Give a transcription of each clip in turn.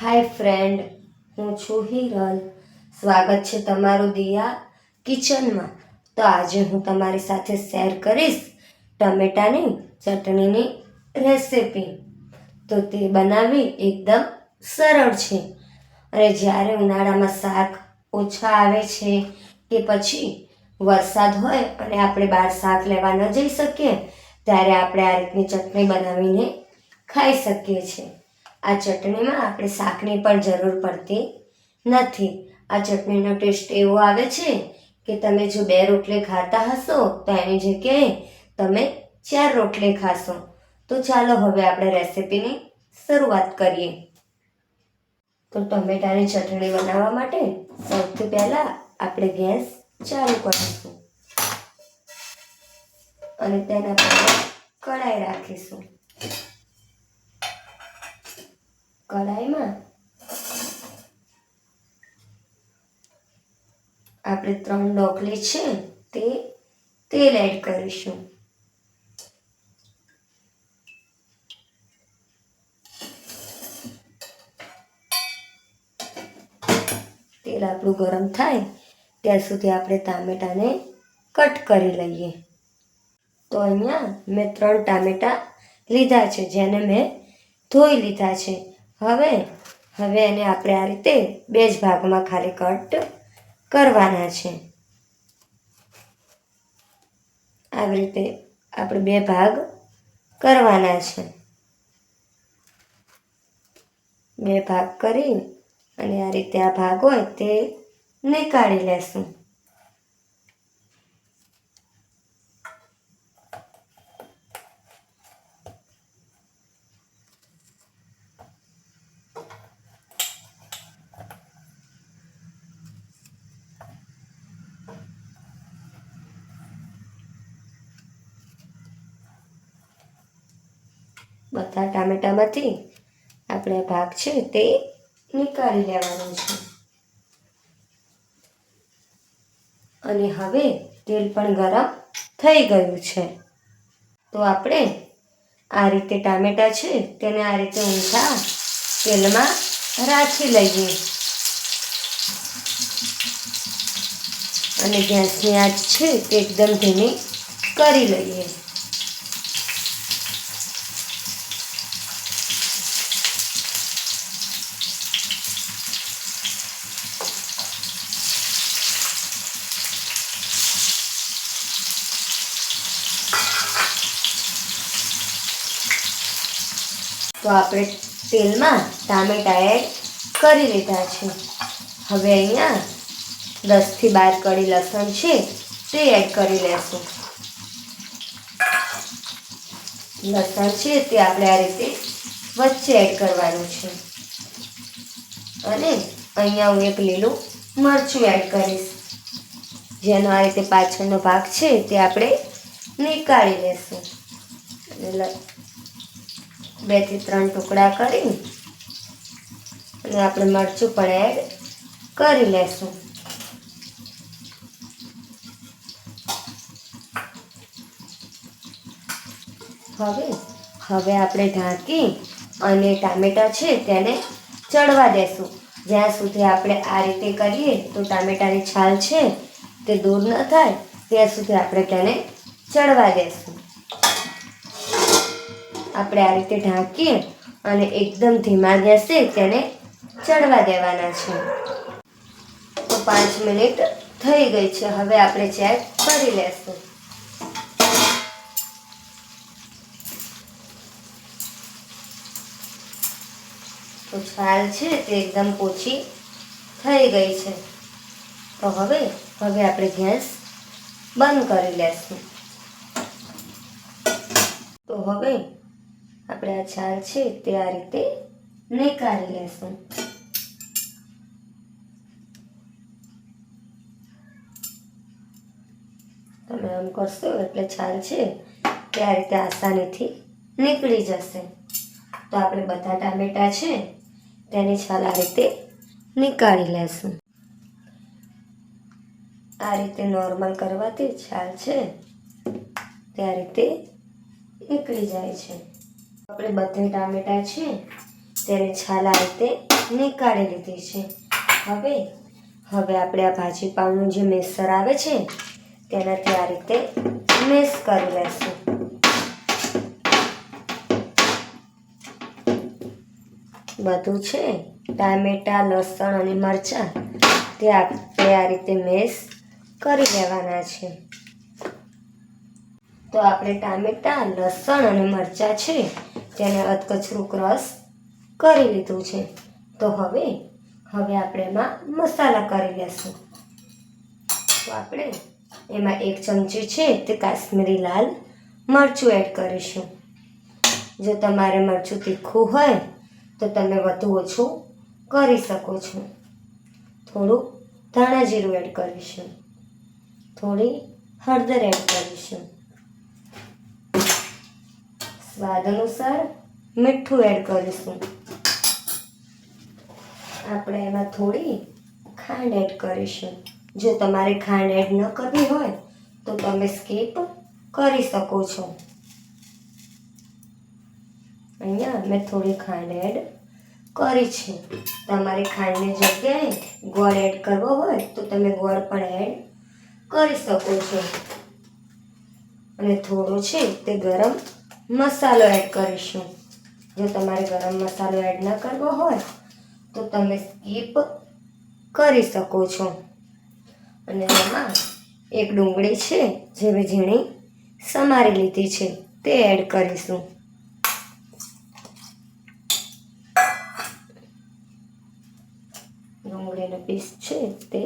હાય friend, હું છું હિરલ. સ્વાગત છે તમારું દિયા કિચનમાં. તો આજે હું તમારી સાથે શેર કરીશ ટમેટાની ચટણીની રેસિપી. તો તે બનાવવી એકદમ સરળ છે. અને જ્યારે ઉનાળામાં શાક ઓછા આવે છે કે પછી વરસાદ હોય અને આપણે બહાર શાક લેવા ન જઈ શકીએ, ત્યારે આપણે આ રીતની ચટણી બનાવીને ખાઈ શકીએ છીએ. આ ચટણીમાં આપણે શાકની પણ જરૂર પડતી નથી. આ ચટણીનો ટેસ્ટ એવો આવે છે કે તમે જો બે રોટલી ખાતા હશો તો એની જગ્યાએ તમે ચાર રોટલી ખાશો. તો ચાલો હવે આપણે રેસીપીની શરૂઆત કરીએ. તો ટમેટાની ચટણી બનાવવા માટે સૌથી પહેલાં આપણે ગેસ ચાલુ કરીશું અને તેના પર કઢાઈ રાખીશું. કઢાઈમાં? આપણે ત્રણ ડોકલી છે, તે તેલ એડ કરીશું. તેલ આપણું ગરમ થાય, ત્યાં સુધી આપણે ટામેટાને કટ કરી લઈએ. તો અહીંયા મેં ત્રણ ટામેટાં લીધા છે, જેને મેં ધોઈ લીધા છે. હવે હવે એને આપણે આ રીતે બે જ ભાગમાં ખાલી કટ કરવાના છે. આવી રીતે આપણે બે ભાગ કરવાના છે. બે ભાગ કરી અને આ રીતે આ ભાગ હોય તે નીકાળી લેશું. બધા ટામેટામાંથી આપણે ભાગ છે તે નીકાળી લેવાનો છે. અને હવે તેલ પણ ગરમ થઈ ગયું છે. તો આપણે આ રીતે ટામેટા છે તેને આ રીતે ઊંધા તેલમાં રાખી લઈએ. અને ગેસની આંચ છે તે એકદમ ધીમી કરી લઈએ. તો આપણે તેલમાં ટામેટા એડ કરી લીધા છે. હવે અહીંયા દસથી બાર કળી લસણ છે તે એડ કરી લેશું. લસણ છે તે આપણે આ રીતે વચ્ચે એડ કરવાનું છે. અને અહીંયા હું એક લીલું મરચું એડ કરીશ. જેનો આ રીતે પાછળનો ભાગ છે તે આપણે નીકાળી લેશું. બેથી ત્રણ ટુકડા કરી અને આપણે મરચું પણ એડ કરી લેશું. હવે હવે આપણે ઢાંકી અને ટામેટાં છે તેને ચડવા દેશું. જ્યાં સુધી આપણે આ રીતે કરીએ તો ટામેટાની છાલ છે તે દૂર ન થાય, ત્યાં સુધી આપણે તેને ચડવા દેશું. આપણે આ રીતે ઢાંકીએ અને એકદમ ધીમા ગેસે તેને ચડવા દેવાના છે. તો પાંચ મિનિટ થઈ ગઈ છે. હવે આપણે ચેક કરી લેશું. તો છાલ છે તે એકદમ ઓછી થઈ ગઈ છે. તો હવે હવે આપણે ગેસ બંધ કરી લેશું. તો હવે આપણે આ છાલ છે તે આ રીતે નીકાળી લેશું. તમે આમ કરશો એટલે છાલ છે તે આ રીતે આસાનીથી નીકળી જશે. તો આપણે બધા ટામેટાં છે તેની છાલ આ રીતે નીકાળી લેશું. આ રીતે નોર્મલ કરવાથી છાલ છે તે આ રીતે નીકળી જાય છે. આપણે બધા ટામેટાં છે, તેને છાલ રીતે નીકાળી લીધી છે. હવે હવે આપણે આ ભાજી પાઉંનું જે મેસર આવે છે, તેનાથી આ રીતે મેસ કરી લેશું. બધું છે, ટામેટા, લસણ અને મરચાં, તે આપણે આ રીતે મેસ કરી લેવાના છે. તો આપણે ટામેટા, લસણ અને મરચાં છે તેને અધકચરું ક્રશ કરી લીધું છે. તો હવે હવે આપણે એમાં મસાલા કરી લેશું. તો આપણે એમાં એક ચમચી છે તે કાશ્મીરી લાલ મરચું એડ કરીશું. જો તમારે મરચું તીખું હોય, તો તમે વધુ ઓછું કરી શકો છો. થોડું ધાણા જીરું એડ કરીશું. થોડી હળદર એડ કરીશું. સ્વાદ અનુસાર મીઠું એડ કરીશું. આપણે એમાં થોડી ખાંડ એડ કરીશું. જો તમારે ખાંડ એડ ન કરવી હોય, તો તમે સ્કીપ કરી શકો છો. અહીંયા મેં થોડી ખાંડ એડ કરી છે. તમારે ખાંડની જગ્યાએ ગોળ એડ કરવો હોય, તો તમે ગોળ પણ એડ કરી શકો છો. અને થોડો છે તે ગરમ મસાલો એડ કરીશું. જો તમારે ગરમ મસાલો એડ ન કરવો હોય, તો તમે સ્કીપ કરી શકો છો. અને એમાં એક ડુંગળી છે, જે મેં ઝીણી સમારી લીધી છે, તે એડ કરીશું. ડુંગળીનો પીસ છે, તે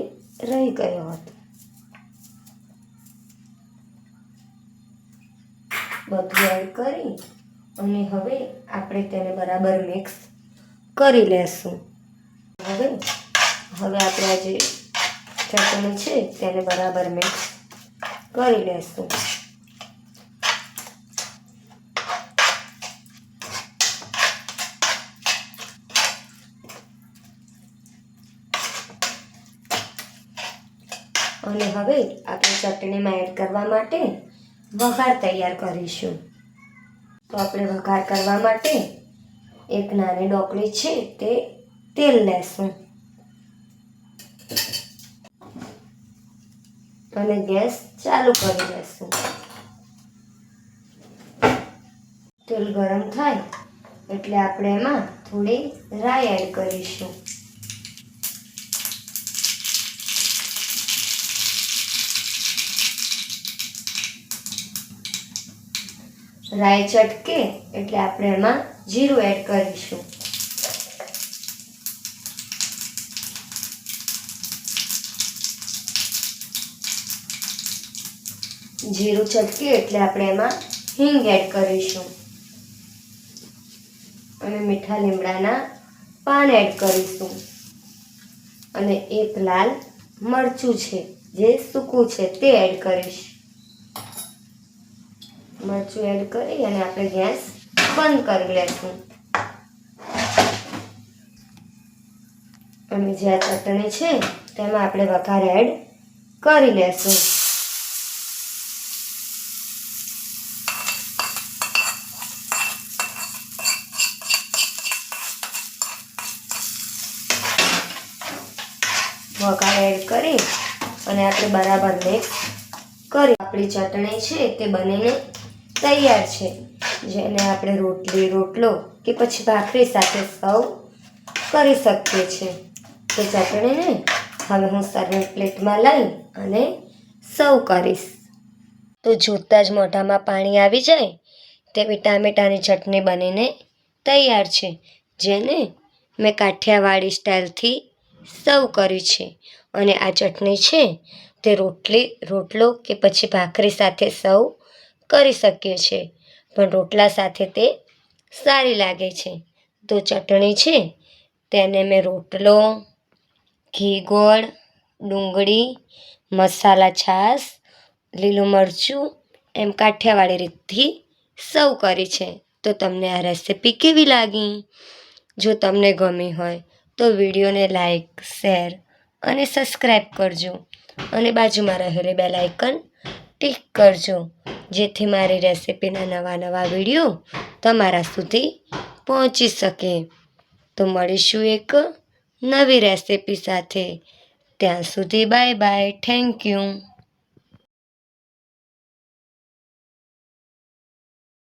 રહી ગયો હતો. બધું એડ કરી અને હવે આપણે તેને બરાબર મિક્સ કરી લેશું. હવે હવે આપણે આ જે ચટણી છે તેને બરાબર મિક્સ કરી લેશું. અને હવે આપણે ચટણીમાં એડ કરવા માટે વઘાર તૈયાર કરીશું. તો આપણે વઘાર કરવા માટે એક નાની ડોકળી છે તે તેલ લેશું. અને ગેસ ચાલુ કરી દેશું તેલ ગરમ થાય એટલે આપણે એમાં થોડી રાઈ એડ કરીશું. રાઈ ચટકે એટલે આપણે એમાં જીરું એડ કરીશું. જીરું ચટકે એટલે આપણે એમાં હિંગ એડ કરીશું. અને મીઠા લીમડાના પાન એડ કરીશું. અને એક લાલ મરચું છે, જે સૂકું છે તે એડ કરીશ. મરચું એડ કરી અને આપણે ગેસ બંધ કરી લેશું. અને જે આ ચટણી છે, તેમાં આપણે વઘાર એડ કરી લેશું. વઘાર એડ કરી અને આપણે બરાબર મિક્સ કરી. આપણી ચટણી છે, તે બનીને તૈયાર છે. જેને આપણે રોટલી, રોટલો કે પછી ભાખરી સાથે સર્વ કરી શકીએ છીએ. તો ચટણીને હવે હું સર્વિંગ પ્લેટમાં લઈ અને સર્વ કરીશ. તો જોતાં જ મોઢામાં પાણી આવી જાય તેવી ટામેટાની ચટણી બનીને તૈયાર છે, જેને મેં કાઠિયાવાડી સ્ટાઇલથી સર્વ કરી છે. અને આ ચટણી છે તે રોટલી, રોટલો કે પછી ભાખરી સાથે સર્વ કરી શકીએ છીએ. પણ રોટલા સાથે તે સારી લાગે છે. તો ચટણી છે, તેને મેં રોટલો, ઘી ગોળ, ડુંગળી, મસાલા છાશ, લીલું મરચું, એમ કાઠિયાવાડી રીતથી સર્વ કરી છે. તો તમને આ રેસીપી કેવી લાગી? જો તમને ગમી હોય, તો વિડીયોને લાઈક, શેર અને સબસ્ક્રાઈબ કરજો. અને બાજુમાં રહેલી બેલ આઇકન ટિક કરજો. જેથી મારી રેસિપીના નવા નવા વીડિયો તમારા સુધી પહોંચી શકે. તો મળીશું એક નવી રેસિપી સાથે. ત્યાં સુધી બાય બાય થેન્ક યુ